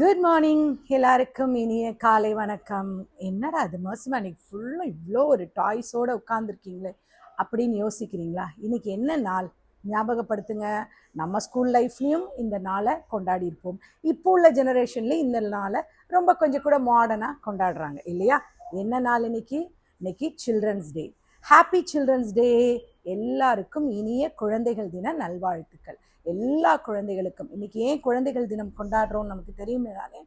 Good morning எல்லாருக்கும் இனிய காலை வணக்கம். என்னடா அது மோசமா இன்னைக்கு ஃபுல்லாக இவ்வளோ ஒரு டாய்ஸோடு உட்காந்துருக்கீங்களே அப்படின்னு யோசிக்கிறீங்களா? இன்னைக்கு என்ன நாள்? ஞாபகப்படுத்துங்க. நம்ம ஸ்கூல் லைஃப்லேயும் இந்த நாளை கொண்டாடி இருப்போம். இப்போ உள்ள ஜெனரேஷன்லேயும் இந்த நாளை ரொம்ப கொஞ்சம் கூட மாடர்னாக கொண்டாடுறாங்க இல்லையா? என்ன நாள் இன்னைக்கு? இன்னைக்கு children's day happy children's day எல்லாருக்கும் இனிய குழந்தைகள் தின நல்வாழ்த்துக்கள். எல்லா குழந்தைகளுக்கும். இன்னைக்கு ஏன் குழந்தைகள் தினம் கொண்டாடுறோம் நமக்கு தெரியுமே தானே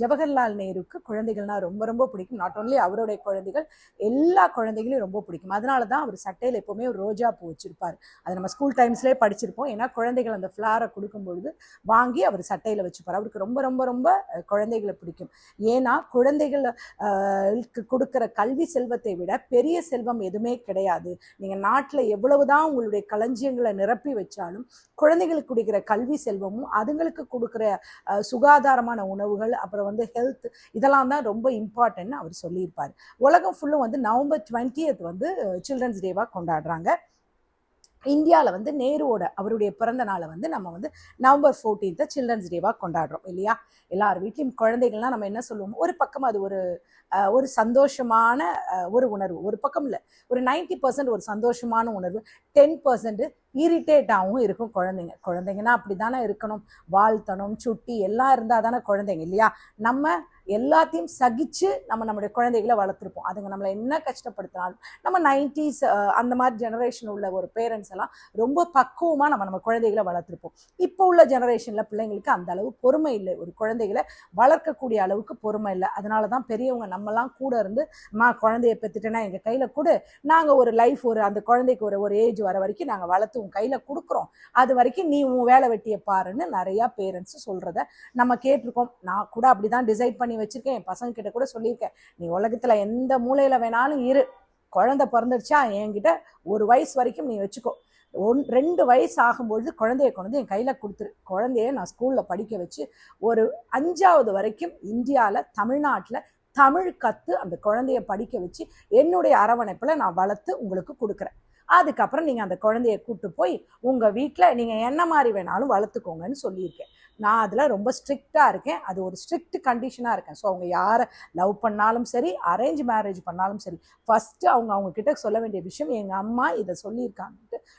ஜவஹர்லால் நேருக்கு குழந்தைகள்னா ரொம்ப ரொம்ப பிடிக்கும். நாட் ஓன்லி அவருடைய குழந்தைகள் எல்லா குழந்தைகளையும் ரொம்ப பிடிக்கும். அதனால தான் அவர் சட்டையில் எப்போவுமே ஒரு ரோஜா பூ வச்சுருப்பார். அது நம்ம ஸ்கூல் டைம்ஸ்லேயே படிச்சிருப்போம். ஏன்னா குழந்தைகள் அந்த ஃப்ளாரை கொடுக்கும்பொழுது வாங்கி அவர் சட்டையில் வச்சுப்பார். அவருக்கு ரொம்ப ரொம்ப ரொம்ப குழந்தைகளை பிடிக்கும். ஏன்னா குழந்தைகளுக்கு கொடுக்குற கல்வி செல்வத்தை விட பெரிய செல்வம் எதுவுமே கிடையாது. நீங்கள் நாட்டில் எவ்வளவுதான் உங்களுடைய களஞ்சியங்களை நிரப்பி வச்சாலும் குழந்தைகளுக்கு கொடுக்கிற கல்வி செல்வமும் அதுங்களுக்கு கொடுக்குற சுகாதாரமான உணவுகள் அப்புறம் வந்து ஹெல்த் இதெல்லாம் தான் ரொம்ப இம்பார்ட்டன்ட்னு அவர் சொல்லியிருப்பார். உலகம் ஃபுல்லும் வந்து நவம்பர் டுவெண்ட்டியத் வந்து சில்ட்ரன்ஸ் டேவாக கொண்டாடுறாங்க. இந்தியாவில் வந்து நேருவோட அவருடைய பிறந்த நாளை வந்து நம்ம வந்து நவம்பர் ஃபோர்டீன்த்தை சில்ட்ரன்ஸ் டேவாக கொண்டாடுறோம் இல்லையா? எல்லார் வீட்லேயும் குழந்தைகள்லாம் நம்ம என்ன சொல்லுவோம் ஒரு பக்கம் அது ஒரு ஒரு சந்தோஷமான ஒரு உணர்வு ஒரு பக்கம் இல்லை. ஒரு 90% பர்சன்ட் ஒரு சந்தோஷமான உணர்வு டென் பர்சன்ட் இரிட்டேட்டாகவும் இருக்கும் குழந்தைங்க. குழந்தைங்கன்னா அப்படி தானே இருக்கணும். வாழ்த்தணும் சுட்டி எல்லாம் இருந்தால் தானே குழந்தைங்க இல்லையா? நம்ம எல்லாத்தையும் சகிச்சு நம்ம நம்மளுடைய குழந்தைகளை வளர்த்துருப்போம். அதுங்க நம்மளை என்ன கஷ்டப்படுத்தினாலும் நம்ம நைன்டிஸ் அந்த மாதிரி ஜெனரேஷன் உள்ள ஒரு பேரண்ட்ஸ் எல்லாம் ரொம்ப பக்குவமாக நம்ம நம்ம குழந்தைகளை வளர்த்துருப்போம். இப்போ உள்ள ஜெனரேஷனில் பிள்ளைங்களுக்கு அந்த அளவு பொறுமை இல்லை. ஒரு குழந்தைகளை வளர்க்கக்கூடிய அளவுக்கு பொறுமை இல்லை. அதனால தான் பெரியவங்க நம்மலாம் கூட இருந்து அம்மா குழந்தைய பெற்றுட்டேன்னா எங்கள் கையில் கொடு. நாங்கள் ஒரு லைஃப் ஒரு அந்த குழந்தைக்கு ஒரு ஒரு ஏஜ் வர வரைக்கும் நாங்கள் வளர்த்து உன் கையில் கொடுக்குறோம். அது வரைக்கும் நீ உன் வேலை வெட்டியை பாருன்னு நிறையா பேரண்ட்ஸ் சொல்கிறத நம்ம கேட்டிருக்கோம். நான் கூட அப்படி தான் டிசைட் பண்ணி வச்சுருக்கேன் என் பசங்க கிட்ட கூட சொல்லியிருக்கேன். நீ உலகத்தில் எந்த மூலையில் வேணாலும் இரு. குழந்தை பிறந்துடுச்சா என்கிட்ட ஒரு வயசு வரைக்கும் நீ வச்சுக்கோ. ஒன் ரெண்டு வயசு ஆகும்பொழுது குழந்தைய கொண்டு வந்து என் கையில் கொடுத்துரு. குழந்தைய நான் ஸ்கூலில் படிக்க வச்சு ஒரு அஞ்சாவது வரைக்கும் இந்தியாவில் தமிழ்நாட்டில் தமிழ் கற்று அந்த குழந்தைய படிக்க வச்சு என்னுடைய அரவணைப்பில் நான் வளர்த்து உங்களுக்கு கொடுக்குறேன். அதுக்கப்புறம் நீங்கள் அந்த குழந்தைய கூப்பிட்டு போய் உங்கள் வீட்டில் நீங்கள் என்ன மாதிரி வேணாலும் வளர்த்துக்கோங்கன்னு சொல்லியிருக்கேன். நான் அதில் ரொம்ப ஸ்ட்ரிக்டாக இருக்கேன். அது ஒரு ஸ்ட்ரிக்ட் கண்டிஷனாக இருக்கேன். ஸோ அவங்க யாரை லவ் பண்ணாலும் சரி அரேஞ்ச் மேரேஜ் பண்ணாலும் சரி ஃபஸ்ட்டு அவங்க அவங்கக்கிட்ட சொல்ல வேண்டிய விஷயம் எங்கள் அம்மா இதை சொல்லியிருக்காங்க.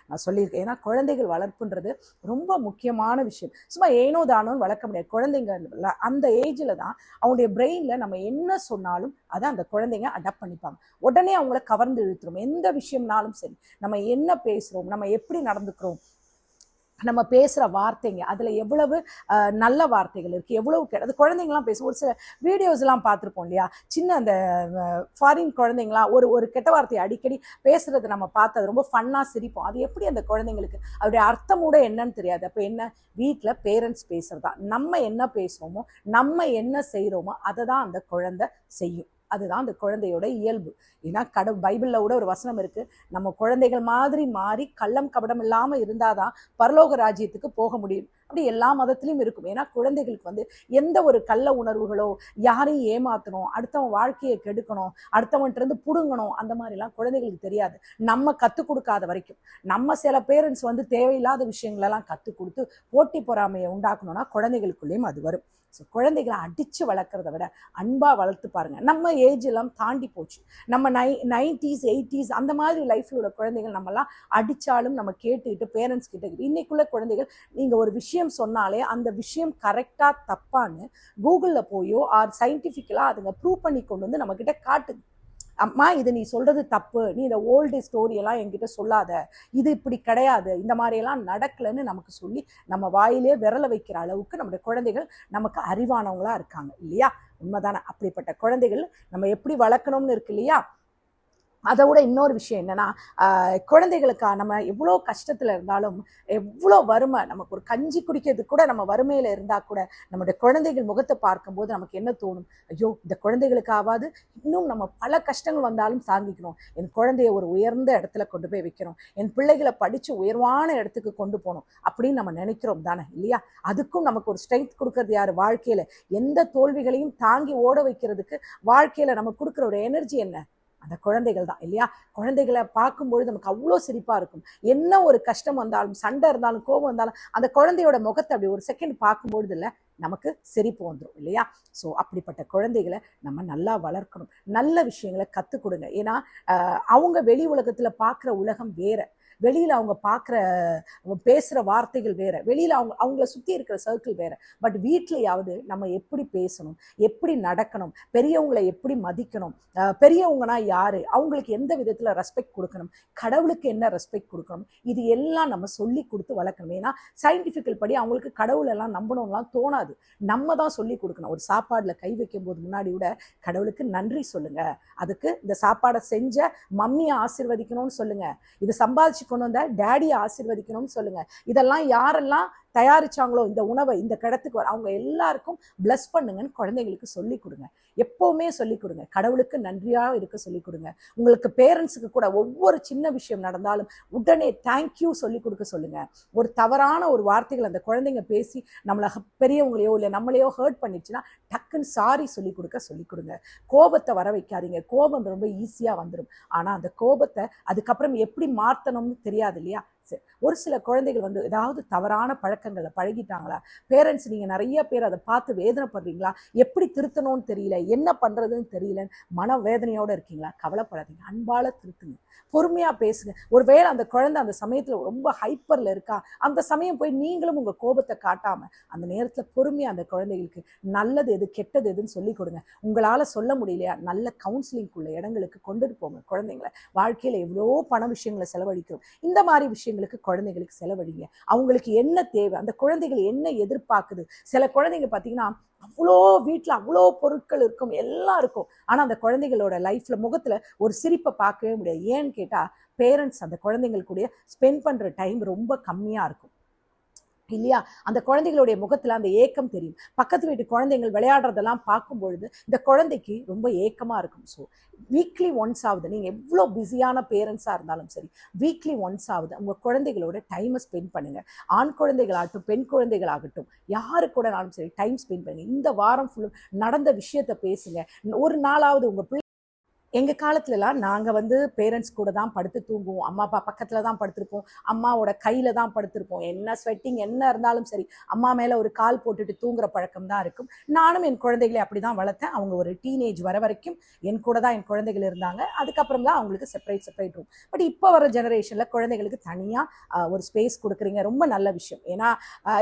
நான் சொல்லியிருக்கேன். ஏன்னா குழந்தைகள் வளர்ப்புன்றது ரொம்ப முக்கியமான விஷயம். சும்மா ஏனோ தானோன்னு வளர்க்க முடியாது. குழந்தைங்க அந்த ஏஜில் தான் அவங்களுடைய பிரெயினில் நம்ம என்ன சொன்னாலும் அதை அந்த குழந்தைங்க அடாப்ட் பண்ணிப்பாங்க. உடனே அவங்கள கவர்ந்து இழுத்துரும். எந்த விஷயம்னாலும் சரி நம்ம என்ன பேசுகிறோம் நம்ம எப்படி நடந்துக்கிறோம் நம்ம பேசுகிற வார்த்தைங்க அதில் எவ்வளவு நல்ல வார்த்தைகள் இருக்குது எவ்வளவு கிடையாது அது குழந்தைங்களாம் பேசும் ஒரு சில வீடியோஸ்லாம் பார்த்துருப்போம் இல்லையா? சின்ன அந்த ஃபாரின் குழந்தைங்களாம் ஒரு ஒரு கெட்ட வார்த்தையை அடிக்கடி பேசுகிறத நம்ம பார்த்து அது ரொம்ப ஃபன்னாக சிரிப்போம். அது எப்படி அந்த குழந்தைங்களுக்கு அதோடைய அர்த்தமூட என்னன்னு தெரியாது. அப்போ என்ன? வீட்டில் பேரண்ட்ஸ் பேசுகிறதா நம்ம என்ன பேசுகிறோமோ நம்ம என்ன செய்கிறோமோ அதை தான் அந்த குழந்தை செய்யும். அதுதான் அந்த குழந்தையோட இயல்பு. ஏன்னா கட பைபிளில் கூட ஒரு வசனம் இருக்குது நம்ம குழந்தைகள் மாதிரி மாறி கள்ளம் கபடம் இல்லாமல் இருந்தால் தான் பரலோக ராஜ்யத்துக்கு போக முடியும். அப்படி எல்லா மதத்திலையும் இருக்கும். ஏன்னா குழந்தைகளுக்கு வந்து எந்த ஒரு கள்ள உணர்வுகளோ யாரையும் ஏமாற்றணும் அடுத்தவன் வாழ்க்கையை கெடுக்கணும் அடுத்தவன்ட்டு புடுங்கணும் அந்த மாதிரிலாம் குழந்தைகளுக்கு தெரியாது. நம்ம கற்றுக் கொடுக்காத வரைக்கும். நம்ம சில பேரண்ட்ஸ் வந்து தேவையில்லாத விஷயங்களெல்லாம் கற்றுக் கொடுத்து போட்டி பொறாமையை உண்டாக்கணும்னா குழந்தைகளுக்குள்ளேயும் அது வரும். ஸோ குழந்தைகளை அடித்து வளர்க்குறத விட அன்பாக வளர்த்து பாருங்கள் நம்ம ஏஜ் எல்லாம் தாண்டி போச்சு. நம்ம நை நைன்டிஸ் எயிட்டிஸ் அந்த மாதிரி லைஃப்பில் உள்ள குழந்தைகள் நம்மலாம் அடித்தாலும் நம்ம கேட்டுக்கிட்டு பேரண்ட்ஸ் கிட்ட இன்னைக்குள்ள குழந்தைகள் நீங்கள் ஒரு விஷயம் சொன்னாலே அந்த விஷயம் கரெக்டாக தப்பான்னு கூகுளில் போயோ ஆர் சயின்டிஃபிக்கலாக அதுங்க ப்ரூவ் பண்ணி கொண்டு வந்து நம்மக்கிட்ட காட்டுது. அம்மா இது நீ சொல்கிறது தப்பு. நீ இந்த ஓல்டு ஸ்டோரியெல்லாம் என்கிட்ட சொல்லாத. இது இப்படி கிடையாது. இந்த மாதிரியெல்லாம் நடக்கலைன்னு நமக்கு சொல்லி நம்ம வாயிலே விரல வைக்கிற அளவுக்கு நம்முடைய குழந்தைகள் நமக்கு அறிவானவங்களா இருக்காங்க இல்லையா? உண்மைதானே? அப்படிப்பட்ட குழந்தைகள் நம்ம எப்படி வளர்க்கணும்னு இருக்கு இல்லையா? அதை விட இன்னொரு விஷயம் என்னென்னா குழந்தைகளுக்காக குழந்தைகளுக்கா நம்ம எவ்வளோ கஷ்டத்தில் இருந்தாலும் எவ்வளோ வறுமை நமக்கு ஒரு கஞ்சி குடிக்கிறதுக்கு கூட நம்ம வறுமையில் இருந்தால் கூட நம்முடைய குழந்தைகள் முகத்தை பார்க்கும்போது நமக்கு என்ன தோணும்? ஐயோ இந்த குழந்தைகளுக்காவது இன்னும் நம்ம பல கஷ்டங்கள் வந்தாலும் தாங்கிக்கணும் என் குழந்தைய ஒரு உயர்ந்த இடத்துல கொண்டு போய் வைக்கணும். என் பிள்ளைகளை படித்து உயர்வான இடத்துக்கு கொண்டு போகணும் அப்படின்னு நம்ம நினைக்கிறோம் தானே இல்லையா? அதுக்கும் நமக்கு ஒரு ஸ்ட்ரென்த் கொடுக்கறது யார்? வாழ்க்கையில் எந்த தோல்விகளையும் தாங்கி ஓட வைக்கிறதுக்கு வாழ்க்கையில் நம்ம கொடுக்குற ஒரு எனர்ஜி என்ன? அந்த குழந்தைகள் தான் இல்லையா? குழந்தைகளை பார்க்கும்பொழுது நமக்கு அவ்வளோ சிரிப்பாக இருக்கும். என்ன ஒரு கஷ்டம் வந்தாலும் சண்டை இருந்தாலும் கோபம் வந்தாலும் அந்த குழந்தையோட முகத்தை அப்படி ஒரு செகண்ட் பார்க்கும்பொழுது இல்லை நமக்கு சிரிப்பு வந்துடும் இல்லையா? ஸோ அப்படிப்பட்ட குழந்தைகளை நம்ம நல்லா வளர்க்கணும். நல்ல விஷயங்களை கற்றுக் கொடுங்க. ஏன்னா அவங்க வெளி உலகத்தில் பார்க்குற உலகம் வேறு. வெளியில் அவங்க பார்க்குற பேசுகிற வார்த்தைகள் வேறு. வெளியில் அவங்க அவங்கள சுற்றி இருக்கிற சர்க்கிள் வேறு. பட் வீட்லையாவது நம்ம எப்படி பேசணும்? எப்படி நடக்கணும்? பெரியவங்களை எப்படி மதிக்கணும்? பெரியவங்கன்னா யார்? அவங்களுக்கு எந்த விதத்தில் ரெஸ்பெக்ட் கொடுக்கணும்? கடவுளுக்கு என்ன ரெஸ்பெக்ட் கொடுக்கணும்? இது எல்லாம் நம்ம சொல்லி கொடுத்து வளர்க்கணும். ஏன்னா சயின்டிஃபிக்கல் படி அவங்களுக்கு கடவுளெல்லாம் நம்பணும்லாம் தோணாது. நம்ம தான் சொல்லி கொடுக்கணும். ஒரு சாப்பாடில் கை வைக்கும் போது முன்னாடி கூட கடவுளுக்கு நன்றி சொல்லுங்கள் அதுக்கு இந்த சாப்பாடை செஞ்ச மம்மியை ஆசிர்வதிக்கணும்னு சொல்லுங்கள் இது சம்பாதிச்சு கொண்டு வந்த டேடியை ஆசிர்வதிக்கணும்னு சொல்லுங்க. இதெல்லாம் யாரெல்லாம் தயாரிச்சாங்களோ இந்த உணவை இந்த கிடத்துக்கு வர அவங்க எல்லாருக்கும் பிளஸ் பண்ணுங்கன்னு குழந்தைங்களுக்கு சொல்லி கொடுங்க. எப்போவுமே சொல்லி கொடுங்க. கடவுளுக்கு நன்றியாக இருக்க சொல்லி கொடுங்க. உங்களுக்கு பேரண்ட்ஸுக்கு கூட ஒவ்வொரு சின்ன விஷயம் நடந்தாலும் உடனே தேங்க்யூ சொல்லி கொடுக்க சொல்லுங்க. ஒரு தவறான ஒரு வார்த்தைகள் அந்த குழந்தைங்க பேசி நம்மளை பெரியவங்களையோ இல்லை நம்மளையோ ஹர்ட் பண்ணிடுச்சுன்னா டக்குன்னு சாரி சொல்லி கொடுக்க சொல்லி கொடுங்க. கோபத்தை வர வைக்காதீங்க. கோபம் ரொம்ப ஈஸியாக வந்துடும் ஆனால் அந்த கோபத்தை அதுக்கப்புறம் எப்படி மாற்றணும்னு தெரியாது இல்லையா? பேரண்ட்ஸு ஒரு சில குழந்தைகள் வந்து ஏதாவது தவறான பழக்கங்களை பழகிட்டாங்களா? பேரண்ட்ஸ் நீங்கள் நிறைய பேர் அதை பார்த்து வேதனைப்படுறீங்களா? எப்படி திருத்தணும்னு தெரியல. என்ன பண்ணுறதுன்னு தெரியல மன வேதனையோடு இருக்கீங்களா? கவலைப்படாதீங்க. அன்பால திருத்துங்க. பொறுமையாக பேசுங்க. ஒருவேளை அந்த குழந்தை அந்த சமயத்தில் ரொம்ப ஹைப்பரில் இருக்கா? அந்த சமயம் போய் நீங்களும் உங்கள் கோபத்தை காட்டாமல் அந்த நேரத்தில் பொறுமையாக அந்த குழந்தைகளுக்கு நல்லது எது கெட்டது எதுன்னு சொல்லி கொடுங்க. உங்களால் சொல்ல முடியலையா? நல்ல கவுன்சிலிங்குள்ள இடங்களுக்கு கொண்டுட்டு போங்க குழந்தைங்களை. வாழ்க்கையில் எவ்வளோ பண விஷயங்களை செலவழிக்கிறோம். இந்த மாதிரி விஷயங்கள் குழந்தைங்களுக்கு செலவழிங்க. அவங்களுக்கு என்ன தேவை? அந்த குழந்தைகள் என்ன எதிர்பார்க்குது? சில குழந்தைங்க பார்த்தீங்கன்னா அவ்வளோ வீட்டில் அவ்வளோ பொருட்கள் இருக்கும் எல்லாம் இருக்கும். ஆனால் அந்த குழந்தைகளோட லைஃப்பில் முகத்தில் ஒரு சிரிப்பை பார்க்கவே முடியாது. ஏன்னு கேட்டால் பேரண்ட்ஸ் அந்த குழந்தைங்களுக்குடைய ஸ்பெண்ட் பண்ணுற டைம் ரொம்ப கம்மியாக இருக்கும். இல்லையா? அந்த குழந்தைகளுடைய முகத்தில் அந்த ஏக்கம் தெரியும். பக்கத்து வீட்டு குழந்தைகள் விளையாடுறதெல்லாம் பார்க்கும் பொழுது இந்த குழந்தைக்கு ரொம்ப ஏக்கமாக இருக்கும். ஸோ வீக்லி ஒன்ஸ் ஆகுது. நீங்கள் எவ்வளோ பிஸியான பேரண்ட்ஸாக இருந்தாலும் சரி வீக்லி ஒன்ஸ் ஆகுது. உங்கள் குழந்தைகளோட டைமை ஸ்பெண்ட் பண்ணுங்கள் ஆண் குழந்தைகளாகட்டும் பெண் குழந்தைகளாகட்டும் யாரு கூடனாலும் சரி டைம் ஸ்பெண்ட் பண்ணுங்க. இந்த வாரம் ஃபுல்லும் நடந்த விஷயத்த பேசுங்க. ஒரு நாளாவது உங்கள் பிள்ளை எங்கள் காலத்துலலாம் நாங்கள் வந்து பேரண்ட்ஸ் கூட தான் படுத்து தூங்குவோம். அம்மா அப்பா பக்கத்தில் தான் படுத்திருப்போம். அம்மாவோட கையில் தான் படுத்திருப்போம். என்ன ஸ்வெட்டிங் என்ன இருந்தாலும் சரி அம்மா மேலே ஒரு கால் போட்டுட்டு தூங்குற பழக்கம் தான் இருக்கும். நானும் என் குழந்தைகளை அப்படி தான் வளர்த்தேன். அவங்க ஒரு டீனேஜ் வர வரைக்கும் என் கூட தான் என் குழந்தைகள் இருந்தாங்க. அதுக்கப்புறம் தான் அவங்களுக்கு செப்பரேட் செப்பரேட் ரூம் பட் இப்போ வர ஜெனரேஷனில் குழந்தைகளுக்கு தனியாக ஒரு ஸ்பேஸ் கொடுக்குறீங்க. ரொம்ப நல்ல விஷயம். ஏன்னா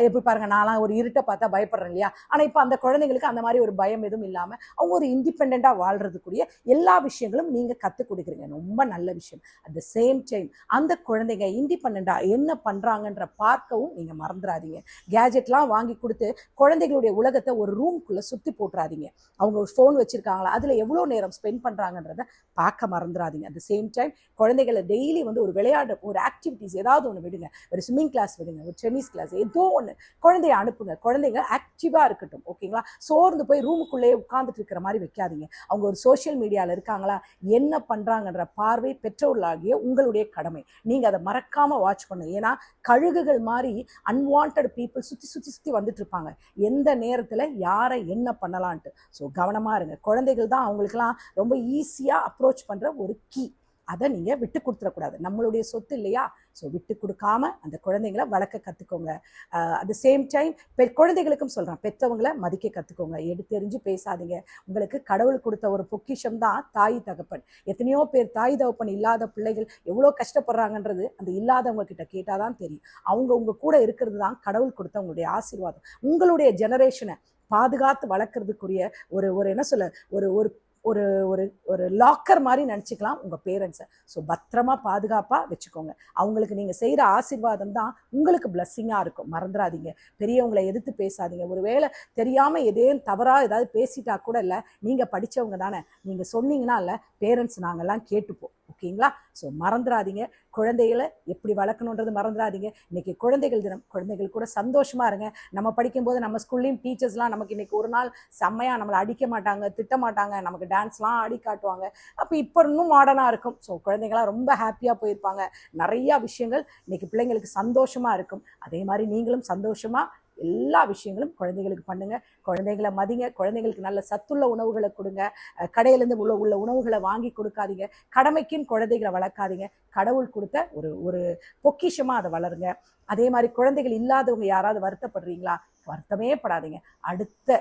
எப்படி பாருங்க நான்லாம் ஒரு இருட்டை பார்த்தா பயப்படுறேன் இல்லையா? ஆனால் இப்போ அந்த குழந்தைங்களுக்கு அந்த மாதிரி ஒரு பயம் எதுவும் இல்லாமல் அவங்க ஒரு இண்டிபெண்ட்டாக வாழ்றதுக்குரிய எல்லா விஷயம் விஷயங்களும் நீங்கள் கற்றுக் கொடுக்குறீங்க. ரொம்ப நல்ல விஷயம். அட் த சேம் டைம் அந்த குழந்தைங்க இண்டிபெண்ட்டாக என்ன பண்ணுறாங்கன்ற பார்க்கவும் நீங்கள் மறந்துடாதீங்க கேஜெட்லாம் வாங்கி கொடுத்து குழந்தைகளுடைய உலகத்தை ஒரு ரூம்குள்ளே சுற்றி போட்டுறாதீங்க. அவங்க ஒரு ஃபோன் வச்சுருக்காங்களா அதில் எவ்வளோ நேரம் ஸ்பெண்ட் பண்ணுறாங்கன்றத பார்க்க மறந்துடாதீங்க அட் த சேம் டைம் குழந்தைகளை டெய்லி வந்து ஒரு விளையாட ஒரு ஆக்டிவிட்டீஸ் ஏதாவது ஒன்று விடுங்க. ஒரு ஸ்விம்மிங் கிளாஸ் விடுங்க ஒரு டென்னிஸ் கிளாஸ் ஏதோ ஒன்று குழந்தைய அனுப்புங்க. குழந்தைங்க ஆக்டிவாக இருக்கட்டும் ஓகேங்களா சோர்ந்து போய் ரூமுக்குள்ளேயே உட்காந்துட்டு இருக்கிற மாதிரி வைக்காதீங்க. அவங்க ஒரு சோஷியல் மீடியாவில் இருக்காங்களா என்ன பண்ணுறாங்கன்ற பார்வை பெற்றோர்களாகிய உங்களுடைய கடமை. நீங்கள் அதை மறக்காமல் வாட்ச் பண்ணுங்க. ஏன்னா கழுகுகள் மாதிரி அன்வான்ட் பீப்புள் சுற்றி சுற்றி சுற்றி வந்துட்டு இருப்பாங்க எந்த நேரத்தில் யாரை என்ன பண்ணலான்ட்டு. ஸோ கவனமாக இருங்க. குழந்தைகள் தான் அவங்களுக்குலாம் ரொம்ப ஈஸியாக அப்ரோச் பண்ணுற ஒரு கீ அதை நீங்கள் விட்டு கொடுத்துடக்கூடாது. நம்மளுடைய சொத்து இல்லையா? ஸோ விட்டு கொடுக்காம அந்த குழந்தைங்கள வளர்க்க கற்றுக்கோங்க அட் த சேம் டைம் பெ குழந்தைகளுக்கும் சொல்கிறேன் பெற்றவங்களை மதிக்க கற்றுக்கோங்க எடுத்தெறிஞ்சு பேசாதீங்க. உங்களுக்கு கடவுள் கொடுத்த ஒரு பொக்கிஷம் தான் தாய் தகப்பன். எத்தனையோ பேர் தாய் தகப்பன் இல்லாத பிள்ளைகள் எவ்வளோ கஷ்டப்படுறாங்கன்றது அந்த இல்லாதவங்க கிட்ட கேட்டால் தான் தெரியும். அவங்க உங்கள் கூட இருக்கிறது தான் கடவுள் கொடுத்த உங்களுடைய ஆசீர்வாதம். உங்களுடைய ஜெனரேஷனை பாதுகாத்து வளர்க்கறதுக்குரிய ஒரு ஒரு என்ன சொல்ல ஒரு ஒரு ஒரு ஒரு ஒரு லாக்கர் மாதிரி நினச்சிக்கலாம் உங்கள் பேரண்ட்ஸை ஸோ பத்திரமா பாதுகாப்பாக வச்சுக்கோங்க. அவங்களுக்கு நீங்கள் செய்கிற ஆசீர்வாதம் தான் உங்களுக்கு பிளஸ்ஸிங்காக இருக்கும். மறந்துடாதீங்க பெரியவங்களை எதிர்த்து பேசாதீங்க. ஒரு வேளை தெரியாமல் எதையும் தவறாக ஏதாவது பேசிட்டா கூட இல்லை நீங்கள் படித்தவங்க தானே. நீங்கள் சொன்னீங்கன்னா இல்லை பேரண்ட்ஸ் நாங்கள்லாம் கேட்டுப்போம். ஓகேங்களா? ஸோ மறந்துடாதீங்க குழந்தைகளை எப்படி வளர்க்கணுன்றது மறந்துடாதீங்க இன்னைக்கு குழந்தைகள் தினம். குழந்தைகள் கூட சந்தோஷமாக இருங்க. நம்ம படிக்கும்போது நம்ம ஸ்கூல்லையும் டீச்சர்ஸ்லாம் நமக்கு இன்றைக்கி ஒரு நாள் செம்மையா நம்மளை அடிக்க மாட்டாங்க திட்ட மாட்டாங்க. நமக்கு டான்ஸ்லாம் ஆடி காட்டுவாங்க. அப்போ இப்போ இன்னும் மாடர்னாக இருக்கும். ஸோ குழந்தைங்களாம் ரொம்ப ஹாப்பியாக போயிருப்பாங்க. நிறையா விஷயங்கள் இன்றைக்கி பிள்ளைங்களுக்கு சந்தோஷமாக இருக்கும். அதே மாதிரி நீங்களும் சந்தோஷமாக எல்லா விஷயங்களும் குழந்தைகளுக்கு பண்ணுங்க. குழந்தைகளை மதிங்க. குழந்தைங்களுக்கு நல்ல சத்துள்ள உணவுகளை கொடுங்க. கடையிலேருந்து உள்ள உள்ள உணவுகளை வாங்கி கொடுக்காதீங்க. கடமைக்குன்னு குழந்தைகளை வளர்க்காதீங்க. கடவுள் கொடுத்த ஒரு ஒரு பொக்கிஷமாக அதை வளருங்க. அதே மாதிரி குழந்தைகள் இல்லாதவங்க யாராவது வருத்தப்படுறீங்களா? வருத்தமே படாதீங்க. அடுத்த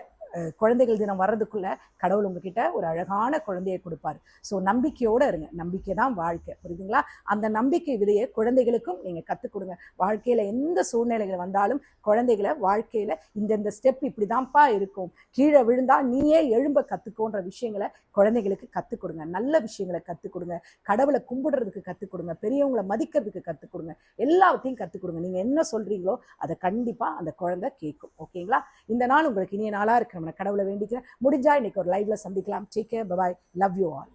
குழந்தைகள் தினம் வர்றதுக்குள்ள கடவுள் உங்ககிட்ட ஒரு அழகான குழந்தையை கொடுப்பாரு. ஸோ நம்பிக்கையோட இருங்க. நம்பிக்கை தான் வாழ்க்கை. புரியுதுங்களா? அந்த நம்பிக்கை விதையை குழந்தைகளுக்கும் நீங்கள் கற்றுக் கொடுங்க. வாழ்க்கையில் எந்த சூழ்நிலைகள் வந்தாலும் குழந்தைகளை வாழ்க்கையில் இந்தந்த ஸ்டெப் இப்படிதான்ப்பா இருக்கும். கீழே விழுந்தால் நீயே எழும்ப கற்றுக்கோன்ற விஷயங்களை குழந்தைகளுக்கு கற்றுக் கொடுங்க. நல்ல விஷயங்களை கற்றுக் கொடுங்க. கடவுளை கும்பிடுறதுக்கு கற்றுக் கொடுங்க. பெரியவங்களை மதிக்கிறதுக்கு கற்றுக் கொடுங்க. எல்லாத்தையும் கற்றுக் கொடுங்க. நீங்கள் என்ன சொல்கிறீங்களோ அதை கண்டிப்பாக அந்த குழந்தை கேட்கும் ஓகேங்களா? இந்த நாள் உங்களுக்கு இனிய நாளாக இருக்கிற கடவுளை வேண்டிக்கிறேன். முடிஞ்சா இன்னைக்கு ஒரு லைவ்ல சந்திக்கலாம். Take care bye bye love you all